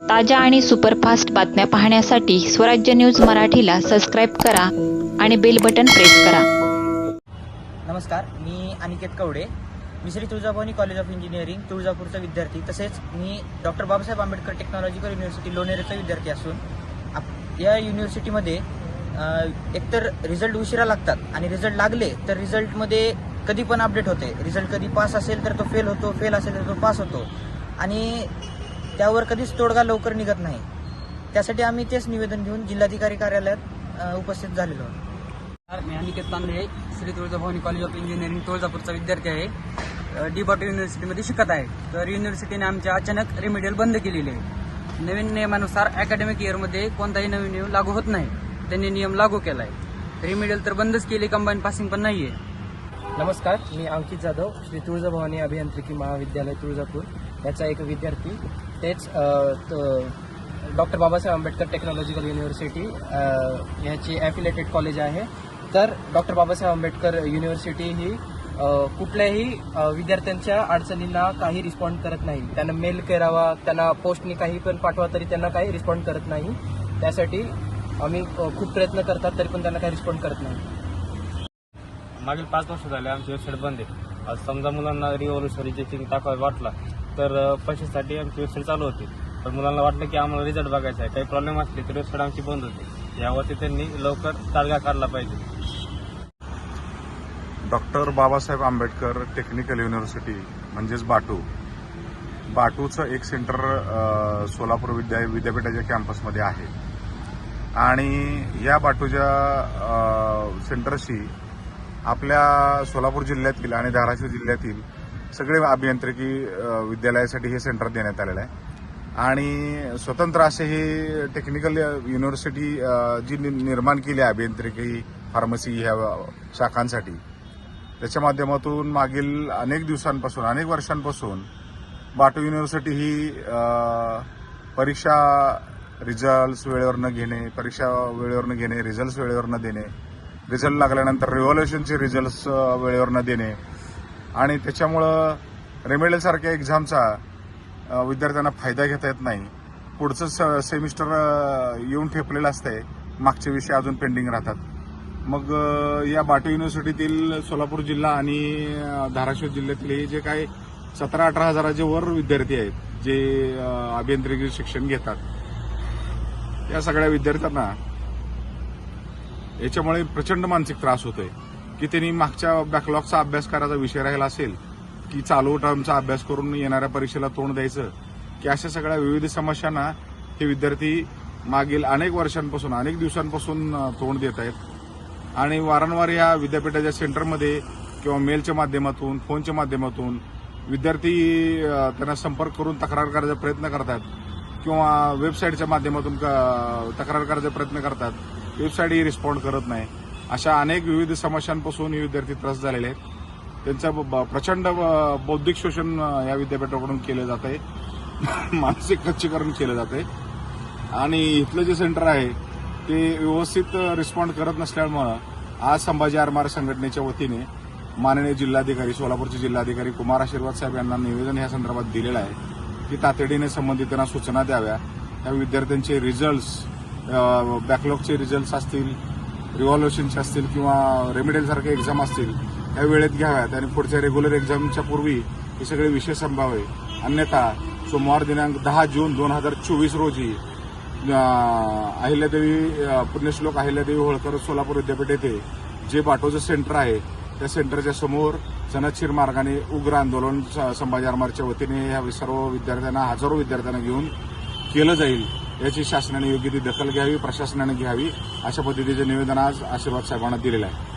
ताज्या आणि सुपरफास्ट बातम्या पाहण्यासाठी स्वराज्य न्यूज मराठीला सबस्क्राईब करा आणि बेल बटन प्रेस करा. नमस्कार मी अनिकेत कवडे. मी Shri Tuljabhavani college of engineering तुळजापूरचा विद्यार्थी. तसेच मी doctor Babasaheb Ambedkar technological university लोणेरेचा विद्यार्थी असून या युनिव्हर्सिटीमध्ये एकतर रिझल्ट उशिरा लागतात आणि रिझल्ट लागले तर रिझल्टमध्ये कधी पण अपडेट होते. रिझल्ट कधी पास असेल तर तो फेल होतो फेल असेल तर तो पास होतो. आणि त्यावर कधीच तोडगा लवकर निघत नाही. त्यासाठी आम्ही तेच निवेदन घेऊन जिल्हाधिकारी कार्यालयात उपस्थित झालेलो आहोत. मी Aniket Tandale Shri Tuljabhavani college of engineering तुळजापूरचा विद्यार्थी आहे. डी बॉट युनिव्हर्सिटीमध्ये शिकत आहे. तर युनिव्हर्सिटीने आमच्या अचानक रेमिडियल बंद केलेले आहे. नवीन नियमानुसार अकॅडमिक इयरमध्ये कोणताही नवीन नियम लागू होत नाही. त्यांनी नियम लागू केला आहे रेमिडियल तर बंदच केली कंबाईन पासिंग पण नाही आहे नमस्कार मी अंकित जाधव श्री तुळजाभवानी अभियांत्रिकी महाविद्यालय तुळजापूर. याचा एक विद्यार्थी तेच doctor Babasaheb Ambedkar technological university ह्याची ॲफिलेटेड कॉलेज आहे. तर डॉक्टर बाबासाहेब आंबेडकर युनिव्हर्सिटी ही कुठल्याही विद्यार्थ्यांच्या अडचणींना काही रिस्पॉन्ड करत नाही. त्यांना मेल करावा त्यांना पोस्टनी काही पण पाठवा तरी त्यांना काही रिस्पॉन्ड करत नाही. त्यासाठी आम्ही खूप प्रयत्न करतात तरी पण त्यांना काही रिस्पॉन्ड करत नाही. मागील पाच वर्ष झाले आमची वेबसाईट बंद आहे. आज समजा मुलांना रिव्हॉल्युशनरी चेकिंग टाकायला वाटला तर पैशासाठी आमची वेबसाईट चालू होती. पण मुलांना वाटलं की आम्हाला रिझल्ट बघायचा आहे. काही प्रॉब्लेम असले तर वेबसाईट आमची बंद होती. यावरती त्यांनी लवकर ताडगा काढला पाहिजे. Doctor Babasaheb Ambedkar technical university म्हणजेच बाटू. बाटूचं एक सेंटर सोलापूर विद्या विद्यापीठाच्या कॅम्पसमध्ये आहे. आणि या बाटूच्या सेंटरशी आपल्या सोलापूर जिल्ह्यातील आणि धाराशिव जिल्ह्यातील सगळे अभियांत्रिकी विद्यालयासाठी हे सेंटर देण्यात आलेलं आहे. आणि स्वतंत्र असे हे टेक्निकल युनिव्हर्सिटी जी नि- निर्माण केली आहे अभियांत्रिकी फार्मसी ह्या शाखांसाठी त्याच्या माध्यमातून मागील अनेक दिवसांपासून अनेक वर्षांपासून बाटू युनिव्हर्सिटी ही परीक्षा रिझल्ट्स वेळेवर न घेणे परीक्षा वेळेवर न घेणे रिझल्ट्स वेळेवर न देणे रिझल्ट लागल्यानंतर रिव्हॉल्युशनचे रिझल्ट्स वेळेवर न देणे आणि त्याच्यामुळं रेमेडलसारख्या एक्झामचा विद्यार्थ्यांना फायदा घेता येत नाही. पुढचं स- सेमिस्टर येऊन ठेपलेलं असतंय. मागचे विषय अजून पेंडिंग राहतात. मग या बाटू युनिव्हर्सिटीतील सोलापूर जिल्हा आणि धाराशिव जिल्ह्यातील हे जे काही सतरा अठरा हजाराचे वर विद्यार्थी आहेत जे अभियांत्रिकी शिक्षण घेतात या सगळ्या विद्यार्थ्यांना याच्यामुळे प्रचंड मानसिक त्रास होतोय. की त्यांनी मागच्या बॅकलॉगचा अभ्यास करायचा विषय राहिला असेल की चालू टर्मचा अभ्यास करून येणाऱ्या परीक्षेला तोंड द्यायचं की अशा सगळ्या विविध समस्यांना हे विद्यार्थी मागील अनेक वर्षांपासून अनेक दिवसांपासून तोंड देत आहेत. आणि वारंवार या विद्यापीठाच्या सेंटरमध्ये किंवा मेलच्या माध्यमातून फोनच्या माध्यमातून विद्यार्थी त्यांना संपर्क करून तक्रार करायचा प्रयत्न करतात किंवा वेबसाईटच्या माध्यमातून क- तक्रार करायचा प्रयत्न करतात. वेबसाईट ही रिस्पॉन्ड करत नाही. अशा अनेक विविध समस्यांपासून हे विद्यार्थी त्रस्त झालेले आहेत. त्यांचं ब- ब- प्रचंड बौद्धिक शोषण या विद्यापीठाकडून केलं जात आहे मानसिक खच्चीकरण केलं जात आहे आणि इथलं जे सेंटर आहे ते व्यवस्थित रिस्पॉन्ड करत नसल्यामुळं आज संभाजी आरमार संघटनेच्या वतीने माननीय जिल्हाधिकारी सोलापूरचे जिल्हाधिकारी कुमार आशीर्वाद साहेब यांना निवेदन या संदर्भात दिलेलं आहे की तातडीने संबंधितांना सूचना द्याव्या. त्या विद्यार्थ्यांचे रिझल्ट्स बॅकलॉगचे रिझल्ट्स असतील रिव्हॉल्युशनचे असतील किंवा रेमिडेलसारख्या एक्झाम असतील त्या वेळेत घ्याव्यात आणि पुढच्या रेग्युलर एक्झामच्या पूर्वी हे सगळे विषय संभावे अन्यथा सोमवार दिनांक दहा जून दोन हजार चोवीस रोजी अहिल्यादेवी पुण्यश्लोक अहिल्यादेवी होळकर सोलापूर विद्यापीठ येथे जे बाटोचं सेंटर आहे त्या सेंटरच्या समोर सनदशीर मार्गाने उग्र आंदोलन स- संभाजी आरमारच्या वतीने ह्या सर्व विद्यार्थ्यांना हजारो विद्यार्थ्यांना घेऊन केलं जाईल. याची शासनाने योग्य ती दखल घ्यावी प्रशासनाने घ्यावी अशा पद्धतीचे निवेदन आज आशीर्वाद साहेबांना दिलेलं आहे.